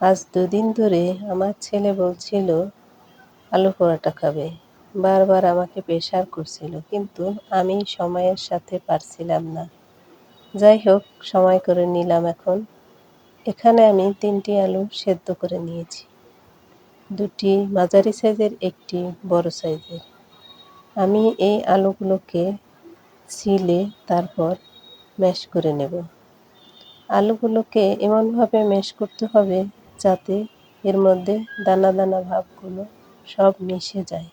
আজ দুদিন ধরে আমার ছেলে বলছিল, আলু পরোটা খাবে। বারবার আমাকে প্রেশার করছিল, কিন্তু আমি সময়ের সাথে পারছিলাম না। যাই হোক, সময় করে নিলাম এখন। এখানে আমি তিনটি আলু সেদ্ধ করে নিয়েছি। দুটি মাঝারি সাইজের, একটি বড় সাইজের। আমি এই আলুগুলোকে ছিলে তারপর ম্যাশ করে নেব। আলুগুলোকে এমনভাবে ম্যাশ করতে হবে যাতে এর মধ্যে দানা দানা ভাবগুলো সব মিশে যায়।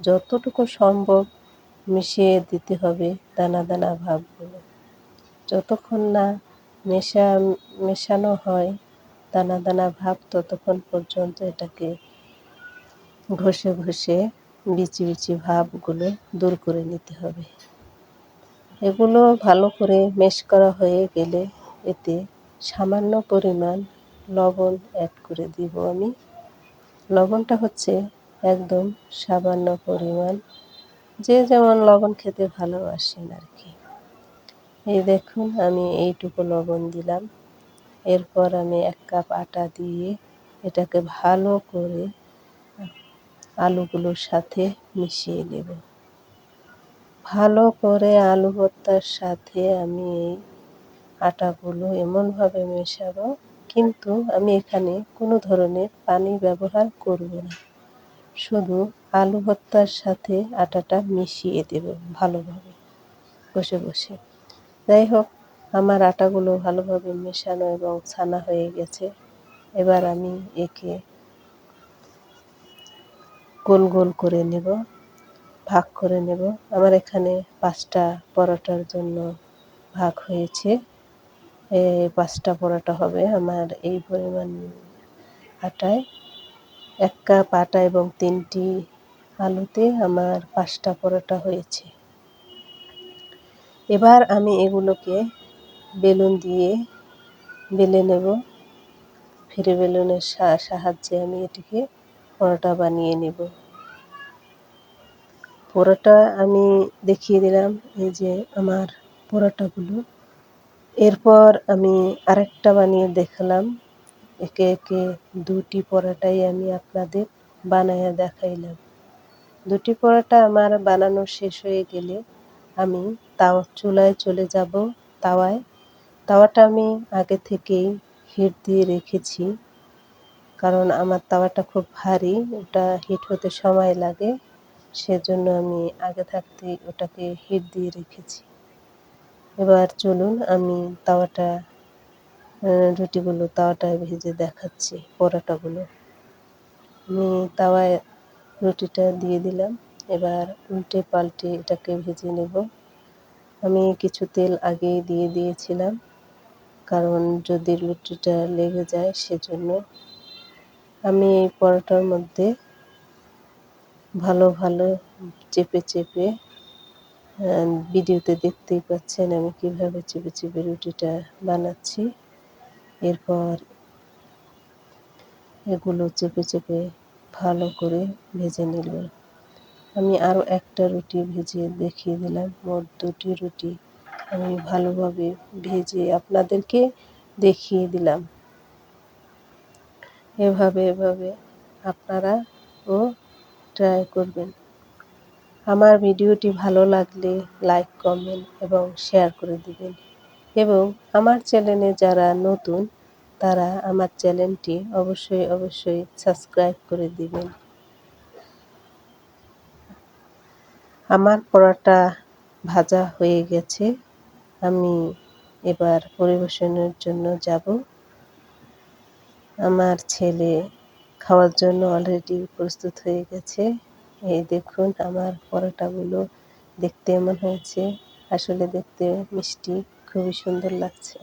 যতটুকু সম্ভব মিশিয়ে দিতে হবে দানা দানা ভাবগুলো। যতক্ষণ না মেশা, মেশানো হয়, দানা দানা ভাব ততক্ষণ পর্যন্ত এটাকে ঘষে ঘষে বিচি বিচি ভাবগুলো দূর করে নিতে হবে। এগুলো ভালো করে মেশ করা হয়ে গেলে এতে সামান্য পরিমাণ লবণ অ্যাড করে দিব আমি। লবণটা হচ্ছে একদম সামান্য পরিমাণ। যে যেমন লবণ খেতে ভালোবাসেন আর কি এই দেখুন, আমি এইটুকু লবণ দিলাম। এরপর আমি এক কাপ আটা দিয়ে এটাকে ভালো করে আলুগুলোর সাথে মিশিয়ে নেব। ভালো করে আলু ভর্তার সাথে আমি এই আটাগুলো এমনভাবে মেশাবো কিন্তু আমি এখানে কোনো ধরনের পানি ব্যবহার করব না। শুধু আলু ভর্তার সাথে আটাটা মিশিয়ে দেব ভালোভাবে। বসে বসে। যাই হোক, আমার আটাগুলো ভালোভাবে মেশানো এবং ছানা হয়ে গেছে। এবার আমি একে গোল গোল করে নেব, ভাগ করে নেব। আমার এখানে পাঁচটা পরোটার জন্য ভাগ হয়েছে। পাঁচটা পরোটা হবে আমার এই পরিমাণ আটায়। এক কাপ আটা এবং তিনটি আলুতে আমার পাঁচটা পরোটা হয়েছে। এবার আমি এগুলোকে বেলুন দিয়ে বেলে নেব। ফিরে বেলুনের সাহায্যে আমি এটিকে পরোটা বানিয়ে নেব। পরোটা আমি দেখিয়ে দিলাম, এই যে আমার পরোটাগুলো। এরপর আমি আরেকটা বানিয়ে দেখলাম। একে একে দুটি পরোটাই আমি আপনাদের বানাইয়া দেখাইলাম। দুটি পরোটা আমার বানানো শেষ হয়ে গেলে আমি তাও চুলায় চলে যাব তাওয়ায়। তাওয়াটা আমি আগে থেকেই হিট দিয়ে রেখেছি, কারণ আমার তাওয়াটা খুব ভারী, ওটা হিট হতে সময় লাগে, সেজন্য আমি আগে থাকতে ওটাকে হিট দিয়ে রেখেছি। এবার চলুন আমি তাওয়াটা রুটিগুলো তাওয়াটায় ভেজে দেখাচ্ছি, পরোটাগুলো। আমি তাওয়ায় রুটিটা দিয়ে দিলাম, এবার উল্টে পাল্টে এটাকে ভেজে নেব। আমি কিছু তেল আগেই দিয়ে দিয়েছিলাম, কারণ যদি রুটিটা লেগে যায় সেজন্য। আমি এই পরোটার মধ্যে ভালো ভালো চেপে চেপে ভিডিওতে দেখতেই পাচ্ছেন আমি কীভাবে চেপে চেপে রুটিটা বানাচ্ছি। এরপর এগুলো চেপে চেপে ভালো করে ভেজে নিল। আমি আরও একটা রুটি ভেজে দেখিয়ে দিলাম। মোট দুটি রুটি আমি ভালোভাবে ভেজে আপনাদেরকে দেখিয়ে দিলাম। এভাবে এভাবে আপনারা ও ট্রাই করবেন। আমার ভিডিওটি ভালো লাগলে লাইক, কমেন্ট এবং শেয়ার করে দিবেন। এবং আমার চ্যানেলে যারা নতুন, তারা আমার চ্যানেলটি অবশ্যই অবশ্যই সাবস্ক্রাইব করে দিবেন। আমার পরোটা ভাজা হয়ে গেছে। আমি এবার পরিবেশনের জন্য যাব। আমার ছেলে খাওয়ার জন্য অলরেডি প্রস্তুত হয়ে গেছে। এই দেখুন আমার পরোটাগুলো দেখতে এমন হয়েছে। আসলে দেখতে মিষ্টি খুবই সুন্দর লাগছে।